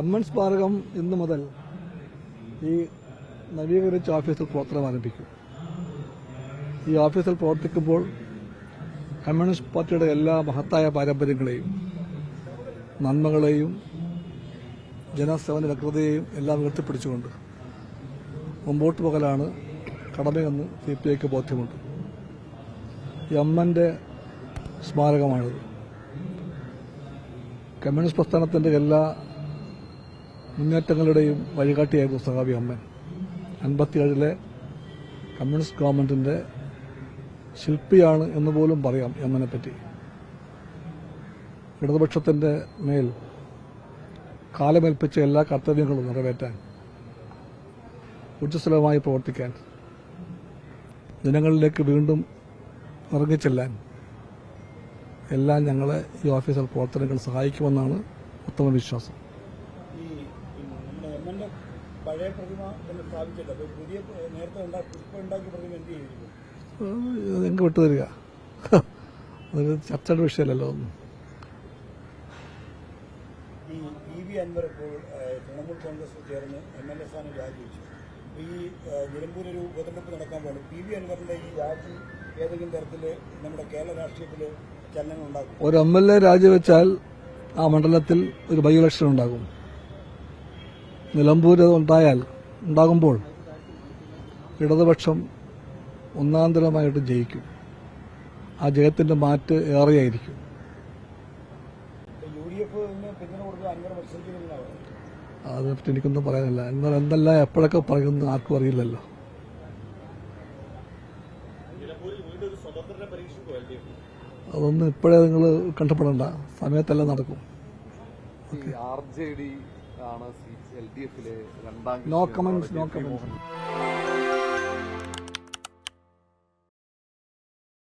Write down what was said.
M സ്മാരകം ഇന്ന് മുതൽ ഈ നവീകരിച്ച ഓഫീസിൽ പ്രവർത്തനം ആരംഭിക്കും. ഈ ഓഫീസിൽ പ്രവർത്തിക്കുമ്പോൾ കമ്മ്യൂണിസ്റ്റ് പാർട്ടിയുടെ എല്ലാ മഹത്തായ പാരമ്പര്യങ്ങളെയും നന്മകളെയും ജനസേവന വ്യക്തതയെയും എല്ലാം ഉയർത്തിപ്പിടിച്ചുകൊണ്ട് മുമ്പോട്ട് പോകലാണ് കടമയെന്ന് സി പി ഐക്ക് ബോധ്യമുണ്ട്. ഈ അമ്മന്റെ സ്മാരകമാണിത്. കമ്മ്യൂണിസ്റ്റ് പ്രസ്ഥാനത്തിന്റെ എല്ലാ മുന്നേറ്റങ്ങളുടെയും വഴികാട്ടിയായ പുസ്തകാവി അമ്മൻ. അൻപത്തിയേഴിലെ കമ്മ്യൂണിസ്റ്റ് ഗവൺമെന്റിന്റെ ശില്പിയാണ് എന്ന് പോലും പറയാം എമ്മനെ പറ്റി ഇടതുപക്ഷത്തിന്റെ മേൽ കാലമേൽപ്പിച്ച എല്ലാ കർത്തവ്യങ്ങളും നിറവേറ്റാൻ ഊർജസ്വലമായി പ്രവർത്തിക്കാൻ ജനങ്ങളിലേക്ക് വീണ്ടും ഇറങ്ങിച്ചെല്ലാൻ എല്ലാം ഞങ്ങളെ ഈ ഓഫീസർ പ്രവർത്തനങ്ങൾ സഹായിക്കുമെന്നാണ് ഉത്തമ വിശ്വാസം എ പഴയ പ്രതിമ എന്ന് സ്ഥാപിച്ചില്ല അപ്പോൾ പുതിയ നേരത്തെ ഉണ്ടാക്കി ഇപ്പം ഉണ്ടാക്കിയ പ്രതിമ എന്ത് ചെയ്തിരിക്കും? വിട്ടുതരിക. അതൊരു ചർച്ചയുടെ വിഷയമല്ലല്ലോ. ഈ പി വി അൻവർ ഇപ്പോൾ തൃണമൂൽ കോൺഗ്രസ് ചേർന്ന് എം എൽ എ സ്ഥാനം രാജിവെച്ചു. ഈ നിലമ്പൂർ ഒരു ഉപതെരഞ്ഞെടുപ്പ് നടക്കാൻ പോകുന്നു പി വി അൻവറിന്റെ ഈ രാജി ഏതെങ്കിലും തരത്തിൽ നമ്മുടെ കേരള രാഷ്ട്രീയത്തിൽ ചലനങ്ങൾ ഉണ്ടാക്കും? ഒരു എം എൽ എ രാജിവെച്ചാൽ ആ മണ്ഡലത്തിൽ ഒരു ബൈ ഇലക്ഷൻ ഉണ്ടാകും. നിലമ്പൂർ ഉണ്ടായാൽ ഉണ്ടാകുമ്പോൾ ഇടതുപക്ഷം ഒന്നാന്തരമായിട്ട് ജയിക്കും. ആ ജയത്തിന്റെ മാറ്റ് ഏറെയായിരിക്കും. അതിനെപ്പറ്റി എനിക്കൊന്നും പറയാനില്ല. എന്നാൽ എന്തെല്ലാം എപ്പോഴൊക്കെ പറയുന്നു ആർക്കും അറിയില്ലല്ലോ. അതൊന്നും ഇപ്പോഴേ നിങ്ങൾ കണ്ടപ്പെടണ്ട. സമയത്തെല്ലാം നടക്കും. ആർ ജെ ഡി ആണ് സി എൽ ഡി എഫിലെ രണ്ടാം നോ കമന്റ്സ് നോ കമന്റ്സ്